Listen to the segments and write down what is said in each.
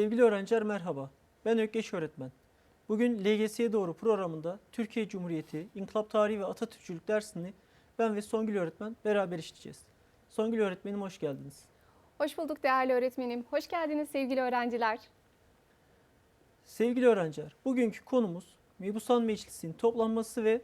Sevgili öğrenciler merhaba. Ben Ökkeş öğretmen. Bugün LGS'ye doğru programında Türkiye Cumhuriyeti, İnkılap Tarihi ve Atatürkçülük dersini ben ve Songül öğretmen beraber işleyeceğiz. Songül öğretmenim hoş geldiniz. Hoş bulduk değerli öğretmenim. Hoş geldiniz sevgili öğrenciler. Sevgili öğrenciler, bugünkü konumuz Mebusan Meclisi'nin toplanması ve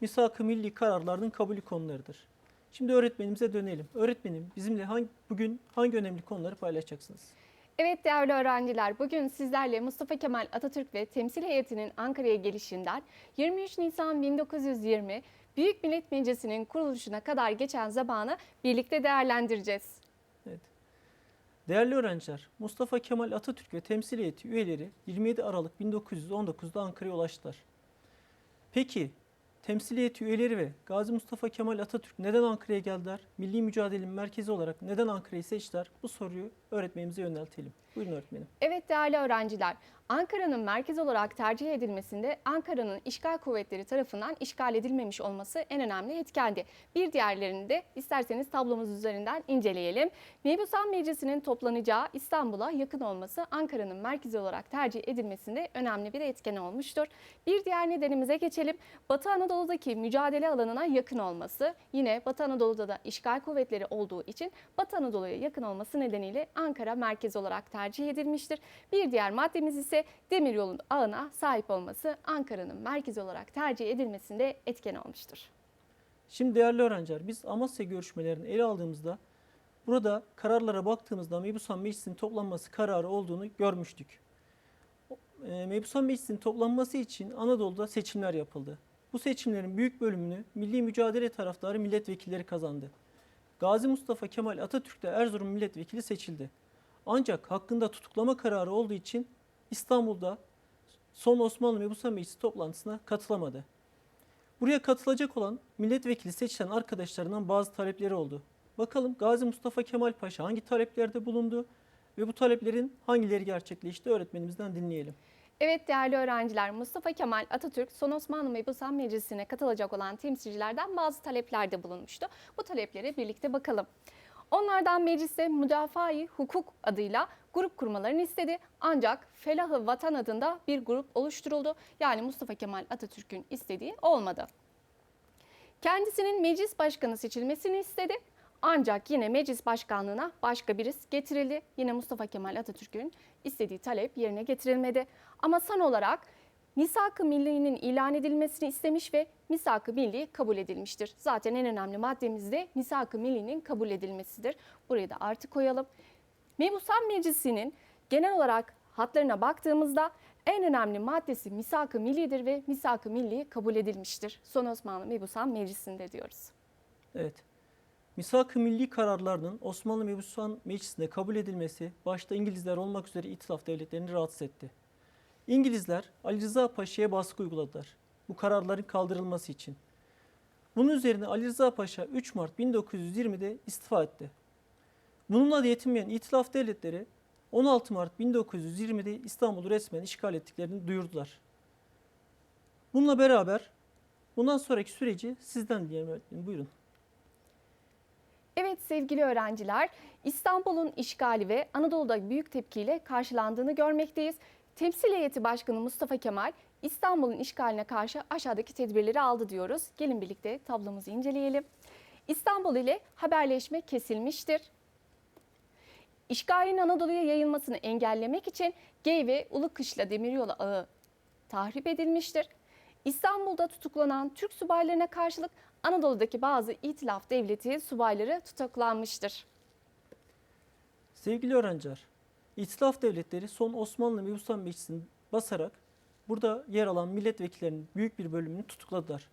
misak-ı milli kararlarının kabulü konularıdır. Şimdi öğretmenimize dönelim. Öğretmenim bizimle hangi, bugün hangi önemli konuları paylaşacaksınız? Evet değerli öğrenciler, bugün sizlerle Mustafa Kemal Atatürk ve temsil heyetinin Ankara'ya gelişinden 23 Nisan 1920 Büyük Millet Meclisi'nin kuruluşuna kadar geçen zamanı birlikte değerlendireceğiz. Evet. Değerli öğrenciler, Mustafa Kemal Atatürk ve temsil heyeti üyeleri 27 Aralık 1919'da Ankara'ya ulaştılar. Peki, temsil heyeti üyeleri ve Gazi Mustafa Kemal Atatürk neden Ankara'ya geldiler? Milli mücadelenin merkezi olarak neden Ankara'yı seçtiler? Bu soruyu öğretmenimize yöneltelim. Buyurun öğretmenim. Evet değerli öğrenciler, Ankara'nın merkez olarak tercih edilmesinde Ankara'nın işgal kuvvetleri tarafından işgal edilmemiş olması en önemli etkendi. Bir diğerlerini de isterseniz tablomuz üzerinden inceleyelim. Mebusan Meclisi'nin toplanacağı İstanbul'a yakın olması Ankara'nın merkezi olarak tercih edilmesinde önemli bir etken olmuştur. Bir diğer nedenimize geçelim. Batı Anadolu'daki mücadele alanına yakın olması. Yine Batı Anadolu'da da işgal kuvvetleri olduğu için Batı Anadolu'ya yakın olması nedeniyle Ankara merkez olarak tercih edilmiştir. Bir diğer maddemiz ise demiryolun ağına sahip olması Ankara'nın merkez olarak tercih edilmesinde etken olmuştur. Şimdi değerli öğrenciler, biz Amasya görüşmelerini ele aldığımızda burada kararlara baktığımızda Mebusan Meclisi'nin toplanması kararı olduğunu görmüştük. E, Mebusan Meclisi'nin toplanması için Anadolu'da seçimler yapıldı. Bu seçimlerin büyük bölümünü milli mücadele taraftarı milletvekilleri kazandı. Gazi Mustafa Kemal Atatürk de Erzurum milletvekili seçildi. Ancak hakkında tutuklama kararı olduğu için İstanbul'da son Osmanlı Mebusan Meclisi toplantısına katılamadı. Buraya katılacak olan milletvekili seçilen arkadaşlarından bazı talepleri oldu. Bakalım Gazi Mustafa Kemal Paşa hangi taleplerde bulundu ve bu taleplerin hangileri gerçekleşti öğretmenimizden dinleyelim. Evet değerli öğrenciler Mustafa Kemal Atatürk son Osmanlı Mebusan Meclisi'ne katılacak olan temsilcilerden bazı taleplerde bulunmuştu. Bu taleplere birlikte bakalım. Onlardan mecliste müdafaa hukuk adıyla grup kurmalarını istedi. Ancak Felahı Vatan adında bir grup oluşturuldu. Yani Mustafa Kemal Atatürk'ün istediği olmadı. Kendisinin meclis başkanı seçilmesini istedi. Ancak yine meclis başkanlığına başka birisi getirildi. Yine Mustafa Kemal Atatürk'ün istediği talep yerine getirilmedi. Ama son olarak Misak-ı Milli'nin ilan edilmesini istemiş ve Misak-ı Milli kabul edilmiştir. Zaten en önemli maddemiz de Misak-ı Milli'nin kabul edilmesidir. Burayı da artık koyalım. Mebusan Meclisi'nin genel olarak hatlarına baktığımızda en önemli maddesi Misak-ı Milli'dir ve Misak-ı Milli kabul edilmiştir. Son Osmanlı Mebusan Meclisi'nde diyoruz. Evet. Misak-ı milli kararlarının Osmanlı Mebusan Meclisi'nde kabul edilmesi başta İngilizler olmak üzere itilaf devletlerini rahatsız etti. İngilizler Ali Rıza Paşa'ya baskı uyguladılar bu kararların kaldırılması için. Bunun üzerine Ali Rıza Paşa 3 Mart 1920'de istifa etti. Bununla da yetinmeyen itilaf devletleri 16 Mart 1920'de İstanbul'u resmen işgal ettiklerini duyurdular. Bununla beraber bundan sonraki süreci sizden diyelim. Buyurun. Evet sevgili öğrenciler, İstanbul'un işgali ve Anadolu'da büyük tepkiyle karşılandığını görmekteyiz. Temsil heyeti başkanı Mustafa Kemal İstanbul'un işgaline karşı aşağıdaki tedbirleri aldı diyoruz. Gelin birlikte tablomuzu inceleyelim. İstanbul ile haberleşme kesilmiştir. İşgalin Anadolu'ya yayılmasını engellemek için Gey ve Ulukışla demiryolu ağı tahrip edilmiştir. İstanbul'da tutuklanan Türk subaylarına karşılık Anadolu'daki bazı itilaf devleti subayları tutuklanmıştır. Sevgili öğrenciler, İtilaf devletleri son Osmanlı Mebusan Meclisi'ni basarak burada yer alan milletvekillerinin büyük bir bölümünü tutukladılar.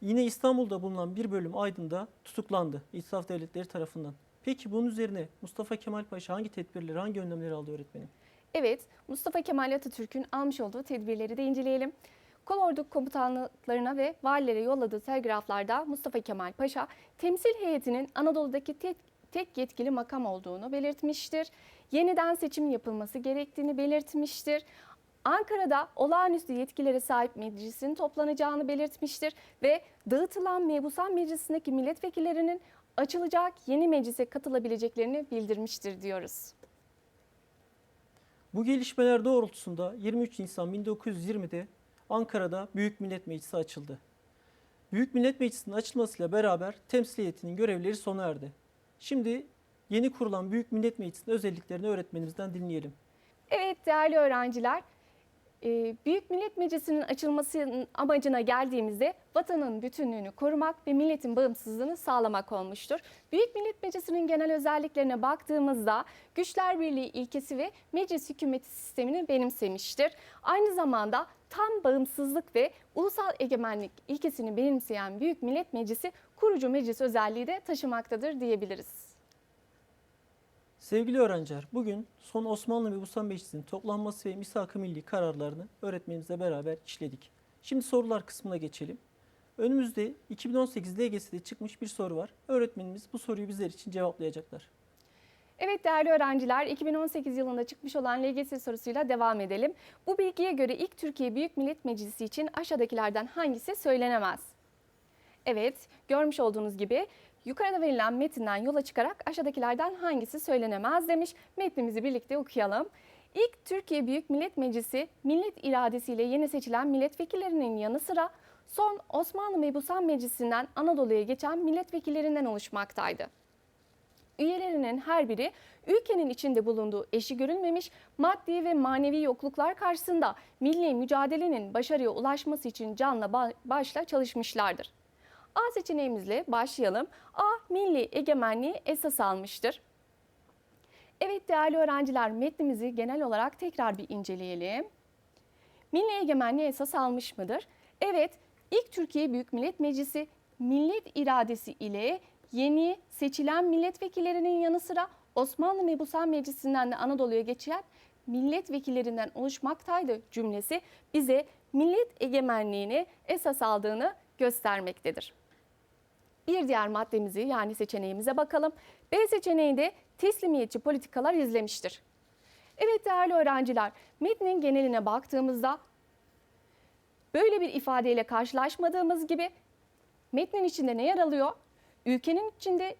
Yine İstanbul'da bulunan bir bölüm Aydın'da tutuklandı İtilaf devletleri tarafından. Peki bunun üzerine Mustafa Kemal Paşa hangi tedbirleri, hangi önlemleri aldı öğretmenim? Evet, Mustafa Kemal Atatürk'ün almış olduğu tedbirleri de inceleyelim. Kolordu komutanlıklarına ve valilere yolladığı telgraflarda Mustafa Kemal Paşa temsil heyetinin Anadolu'daki tek, tek yetkili makam olduğunu belirtmiştir. Yeniden seçim yapılması gerektiğini belirtmiştir. Ankara'da olağanüstü yetkilere sahip meclisin toplanacağını belirtmiştir ve dağıtılan mebusan meclisindeki milletvekillerinin açılacak yeni meclise katılabileceklerini bildirmiştir diyoruz. Bu gelişmeler doğrultusunda 23 Nisan 1920'de Ankara'da Büyük Millet Meclisi açıldı. Büyük Millet Meclisi'nin açılmasıyla beraber temsiliyetinin görevleri sona erdi. Şimdi yeni kurulan Büyük Millet Meclisi'nin özelliklerini öğretmenimizden dinleyelim. Evet değerli öğrenciler, Büyük Millet Meclisi'nin açılmasının amacına geldiğimizde vatanın bütünlüğünü korumak ve milletin bağımsızlığını sağlamak olmuştur. Büyük Millet Meclisi'nin genel özelliklerine baktığımızda güçler birliği ilkesi ve meclis hükümeti sistemini benimsemiştir. Aynı zamanda tam bağımsızlık ve ulusal egemenlik ilkesini benimseyen Büyük Millet Meclisi kurucu meclis özelliği de taşımaktadır diyebiliriz. Sevgili öğrenciler, bugün son Osmanlı Mebusan Meclisi'nin toplanması ve misak-ı milli kararlarını öğretmenimizle beraber işledik. Şimdi sorular kısmına geçelim. Önümüzde 2018 LGS'de çıkmış bir soru var. Öğretmenimiz bu soruyu bizler için cevaplayacaklar. Evet değerli öğrenciler 2018 yılında çıkmış olan LGS sorusuyla devam edelim. Bu bilgiye göre ilk Türkiye Büyük Millet Meclisi için aşağıdakilerden hangisi söylenemez? Evet görmüş olduğunuz gibi yukarıda verilen metinden yola çıkarak aşağıdakilerden hangisi söylenemez demiş. Metnimizi birlikte okuyalım. İlk Türkiye Büyük Millet Meclisi millet iradesiyle yeni seçilen milletvekillerinin yanı sıra son Osmanlı Mebusan Meclisi'nden Anadolu'ya geçen milletvekillerinden oluşmaktaydı. Üyelerinin her biri ülkenin içinde bulunduğu eşi görülmemiş maddi ve manevi yokluklar karşısında milli mücadelenin başarıya ulaşması için canla ba- başla çalışmışlardır. A seçeneğimizle başlayalım. A milli egemenliği esas almıştır. Evet değerli öğrenciler metnimizi genel olarak tekrar bir inceleyelim. Milli egemenliği esas almış mıdır? Evet, ilk Türkiye Büyük Millet Meclisi millet iradesi ile yeni seçilen milletvekillerinin yanı sıra Osmanlı Mebusan Meclisi'nden de Anadolu'ya geçen milletvekillerinden oluşmaktaydı cümlesi bize millet egemenliğini esas aldığını göstermektedir. Bir diğer maddemizi yani seçeneğimize bakalım. B seçeneğinde teslimiyetçi politikalar izlemiştir. Evet değerli öğrenciler, metnin geneline baktığımızda böyle bir ifadeyle karşılaşmadığımız gibi metnin içinde ne yer alıyor? Ülkenin içinde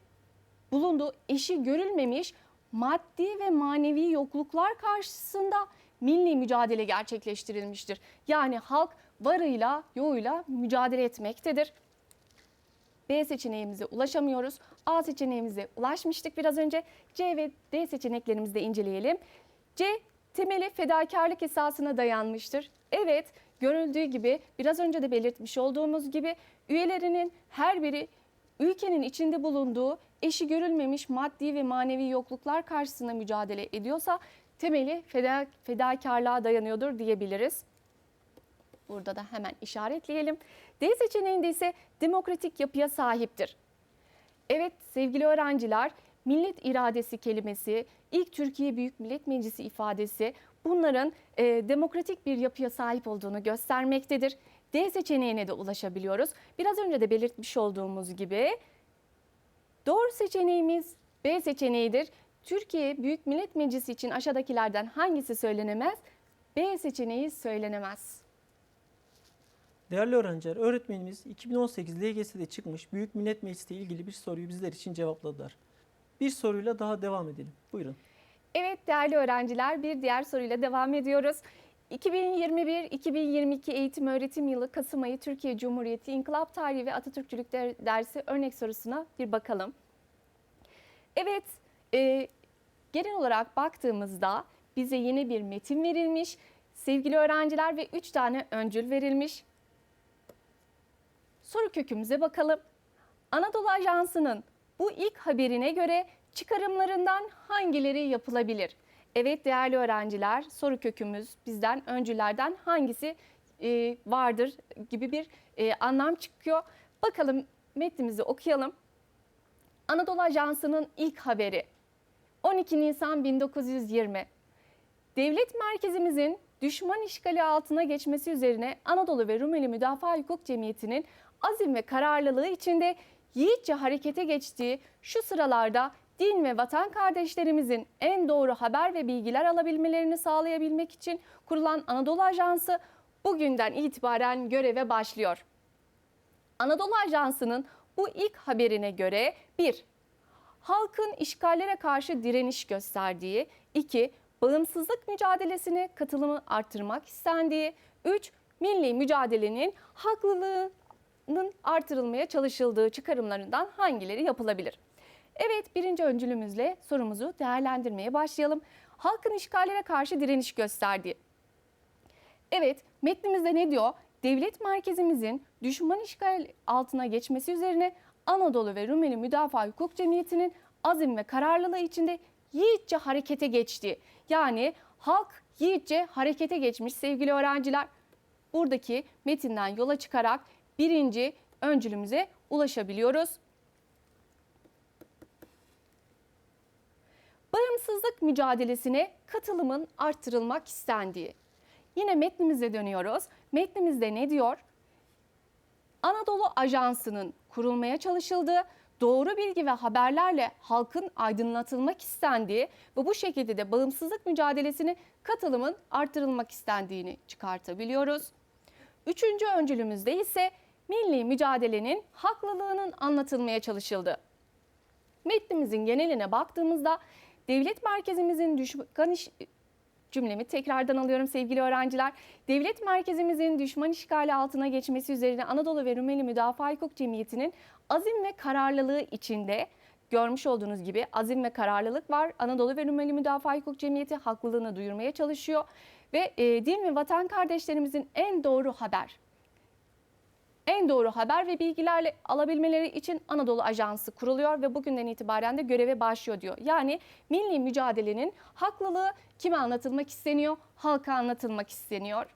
bulunduğu eşi görülmemiş maddi ve manevi yokluklar karşısında milli mücadele gerçekleştirilmiştir. Yani halk varıyla yoğuyla mücadele etmektedir. B seçeneğimize ulaşamıyoruz. A seçeneğimize ulaşmıştık biraz önce. C ve D seçeneklerimizi de inceleyelim. C temeli fedakarlık esasına dayanmıştır. Evet, görüldüğü gibi biraz önce de belirtmiş olduğumuz gibi üyelerinin her biri ülkenin içinde bulunduğu eşi görülmemiş maddi ve manevi yokluklar karşısında mücadele ediyorsa temeli feda, fedakarlığa dayanıyordur diyebiliriz. Burada da hemen işaretleyelim. D seçeneğinde ise demokratik yapıya sahiptir. Evet sevgili öğrenciler, millet iradesi kelimesi, ilk Türkiye Büyük Millet Meclisi ifadesi bunların e, demokratik bir yapıya sahip olduğunu göstermektedir. D seçeneğine de ulaşabiliyoruz. Biraz önce de belirtmiş olduğumuz gibi doğru seçeneğimiz B seçeneğidir. Türkiye Büyük Millet Meclisi için aşağıdakilerden hangisi söylenemez? B seçeneği söylenemez. Değerli öğrenciler, öğretmenimiz 2018 LGS'de çıkmış Büyük Millet Meclisi ile ilgili bir soruyu bizler için cevapladılar. Bir soruyla daha devam edelim. Buyurun. Evet değerli öğrenciler bir diğer soruyla devam ediyoruz. 2021-2022 eğitim öğretim yılı Kasım ayı Türkiye Cumhuriyeti İnkılap Tarihi ve Atatürkçülük der- dersi örnek sorusuna bir bakalım. Evet e, genel olarak baktığımızda bize yeni bir metin verilmiş. Sevgili öğrenciler ve 3 tane öncül verilmiş. Soru kökümüze bakalım. Anadolu Ajansı'nın bu ilk haberine göre çıkarımlarından hangileri yapılabilir? Evet değerli öğrenciler soru kökümüz bizden öncülerden hangisi e, vardır gibi bir e, anlam çıkıyor. Bakalım metnimizi okuyalım. Anadolu Ajansı'nın ilk haberi 12 Nisan 1920. Devlet merkezimizin düşman işgali altına geçmesi üzerine Anadolu ve Rumeli Müdafaa Hukuk Cemiyeti'nin azim ve kararlılığı içinde yiğitçe harekete geçtiği şu sıralarda din ve vatan kardeşlerimizin en doğru haber ve bilgiler alabilmelerini sağlayabilmek için kurulan Anadolu Ajansı bugünden itibaren göreve başlıyor. Anadolu Ajansı'nın bu ilk haberine göre 1. Halkın işgallere karşı direniş gösterdiği, 2. bağımsızlık mücadelesine katılımı arttırmak istendiği. 3. Milli mücadelenin haklılığının artırılmaya çalışıldığı çıkarımlarından hangileri yapılabilir? Evet birinci öncülümüzle sorumuzu değerlendirmeye başlayalım. Halkın işgallere karşı direniş gösterdiği. Evet, metnimizde ne diyor? Devlet merkezimizin düşman işgal altına geçmesi üzerine Anadolu ve Rumeli Müdafaa Hukuk Cemiyeti'nin azim ve kararlılığı içinde yiğitçe harekete geçti. Yani halk yiğitçe harekete geçmiş sevgili öğrenciler. Buradaki metinden yola çıkarak birinci öncülümüze ulaşabiliyoruz. Bağımsızlık mücadelesine katılımın arttırılmak istendiği. Yine metnimize dönüyoruz. Metnimizde ne diyor? Anadolu Ajansı'nın kurulmaya çalışıldığı, doğru bilgi ve haberlerle halkın aydınlatılmak istendiği ve bu şekilde de bağımsızlık mücadelesine katılımın arttırılmak istendiğini çıkartabiliyoruz. Üçüncü öncülümüzde ise milli mücadelenin haklılığının anlatılmaya çalışıldığı. Metnimizin geneline baktığımızda devlet merkezimizin düşman iş, cümlemi tekrardan alıyorum sevgili öğrenciler. Devlet merkezimizin düşman işgali altına geçmesi üzerine Anadolu ve Rumeli Müdafaa Hukuk Cemiyeti'nin azim ve kararlılığı içinde görmüş olduğunuz gibi azim ve kararlılık var. Anadolu ve Rumeli Müdafaa Hukuk Cemiyeti haklılığını duyurmaya çalışıyor ve e, din ve vatan kardeşlerimizin en doğru haber en doğru haber ve bilgilerle alabilmeleri için Anadolu Ajansı kuruluyor ve bugünden itibaren de göreve başlıyor diyor. Yani milli mücadelenin haklılığı kime anlatılmak isteniyor? Halka anlatılmak isteniyor.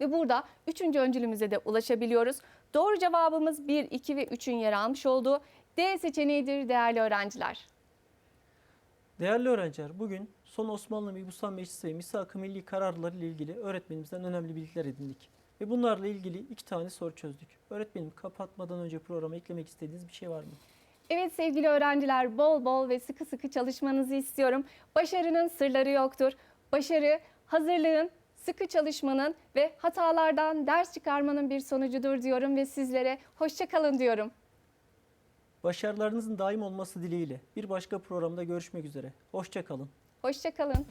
Ve burada üçüncü öncülümüze de ulaşabiliyoruz. Doğru cevabımız 1, 2 ve 3'ün yer almış olduğu D seçeneğidir değerli öğrenciler. Değerli öğrenciler, bugün son Osmanlı Mebusan Meclisi ve Misak-ı Milli kararları ile ilgili öğretmenimizden önemli bilgiler edindik. Ve bunlarla ilgili iki tane soru çözdük. Öğretmenim kapatmadan önce programa eklemek istediğiniz bir şey var mı? Evet sevgili öğrenciler bol bol ve sıkı sıkı çalışmanızı istiyorum. Başarının sırları yoktur. Başarı hazırlığın, sıkı çalışmanın ve hatalardan ders çıkarmanın bir sonucudur diyorum ve sizlere hoşça kalın diyorum. Başarılarınızın daim olması dileğiyle bir başka programda görüşmek üzere. Hoşça kalın. Hoşça kalın.